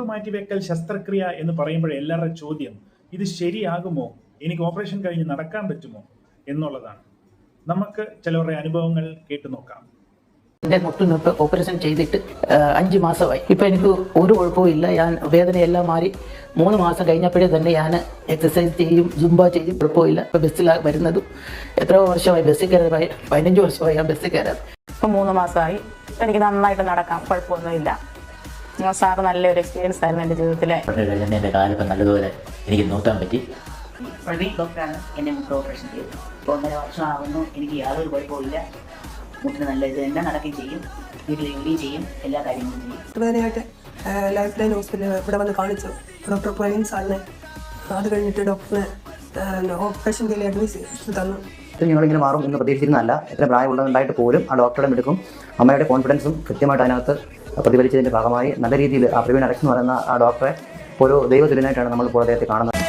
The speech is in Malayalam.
മാറ്റിവെക്കൽ ശസ്ത്രക്രിയ എന്ന് പറയുമ്പോൾ എല്ലാവരുടെ ചോദ്യം ഇത് ശരിയാകുമോ? എനിക്ക് ഓപ്പറേഷൻ കഴിഞ്ഞ് നടക്കാൻ പറ്റുമോ? എന്നുള്ളതാണ്. നമുക്ക് ചിലവരുടെ അനുഭവങ്ങൾ കേട്ടു നോക്കാം. എന്റെ മുട്ടിനിട്ട് ഓപ്പറേഷൻ ചെയ്തിട്ട് അഞ്ചു മാസമായി. ഇപ്പം എനിക്ക് ഒരു കുഴപ്പവും ഇല്ല. ഞാൻ വേദനയെല്ലാം മാറി. മൂന്ന് മാസം കഴിഞ്ഞപ്പോഴേ തന്നെ ഞാൻ എക്സസൈസ് ചെയ്യും ജുംബ ചെയ്യും. കുഴപ്പമില്ല. ഇപ്പൊ ബസ്സിലാണ് വരുന്നതും. എത്ര വർഷമായി ബസ്സിൽ കയറാൻ പതിനഞ്ച് വർഷമായി ഞാൻ ബസ്സിൽ കയറാറ് ഇപ്പം മൂന്ന് മാസമായി. എനിക്ക് നന്നായിട്ട് നടക്കാം. കുഴപ്പമൊന്നുമില്ല. സാറ് നല്ലൊരു എക്സ്പീരിയൻസ് ആയിരുന്നു എന്റെ ജീവിതത്തിലെ. എന്റെ കാലിപ്പം നല്ലതുപോലെ എനിക്ക് നോക്കാൻ പറ്റി. പ്രവീൺ ഡോക്ടറാണ് എന്നെ മുട്ട് ഓപ്പറേഷൻ ചെയ്തത്. ഇപ്പോൾ ഒന്നര വർഷമാകുന്നു എനിക്ക് യാതൊരു കുഴപ്പമില്ല മുട്ടിന് നല്ല ഇത് തന്നെ നടക്കുകയും ചെയ്യും. വീട്ടിൽ ജോലി ചെയ്യും. എല്ലാ കാര്യങ്ങളും ചെയ്യും. വേദനയായിട്ട് ലൈഫ് ലൈൻ ഹോസ്പിറ്റലിൽ ഇവിടെ വന്ന് കാണിച്ചു. ഡോക്ടർ പ്രവീൺ സാറിനെ. അത് കഴിഞ്ഞിട്ട് ഡോക്ടറിന് ഓപ്പറേഷൻ ചെയ്ത് അഡ്വൈസ് തന്നു. ഞങ്ങളിങ്ങനെ മാറും എന്ന് പ്രതീക്ഷിച്ചിരുന്നല്ല എത്ര പ്രായമുള്ളതുണ്ടായിട്ട് പോലും ആ ഡോക്ടറുടെ എടുക്കും അമ്മയുടെ കോൺഫിഡൻസും കൃത്യമായിട്ട് അതിനകത്ത് പ്രതിഫലിച്ചതിന്റെ ഭാഗമായി നല്ല രീതിയിൽ ആ പ്രവീൺ അലക്സ് എന്ന് പറയുന്ന ആ ഡോക്ടറെ ഒരു ദൈവതുല്യനായിട്ടാണ് നമ്മൾ ഇപ്പോൾ അദ്ദേഹത്തെ കാണുന്നത്.